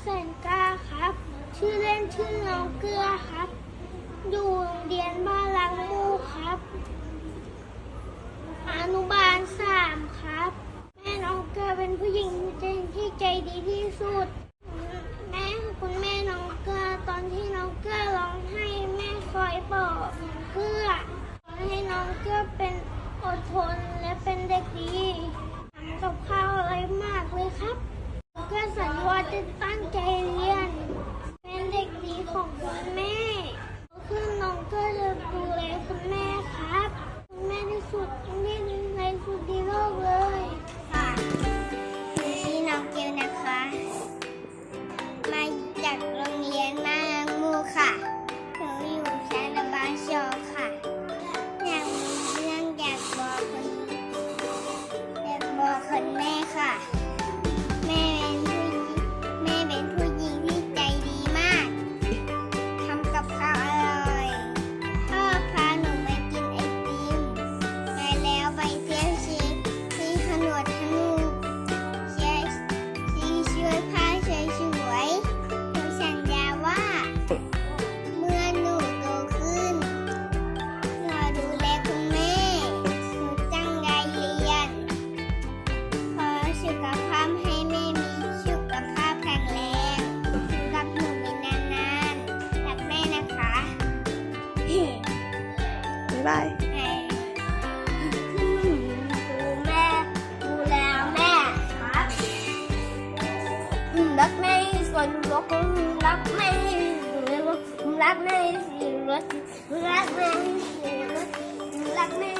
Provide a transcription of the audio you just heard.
แสนก้าครับ ชื่อเล่นชื่อน้องเกลือครับ อยู่เรียนบ้านลังมูครับ อนุบาลสามครับ แม่น้องเกลือเป็นผู้หญิงที่ใจดีที่สุด แม่คุณแม่น้องเกลือตอนที่น้องเกลือร้องไห้แม่คอยปอบน้องเกลือให้น้องเกลือเป็นอดทน did pancakes. บ๊ายบายรักไม่ส่วนรถรักแม่ส่วนรถรักแม่ส่วนรถรักแม่ส่วนรักแม่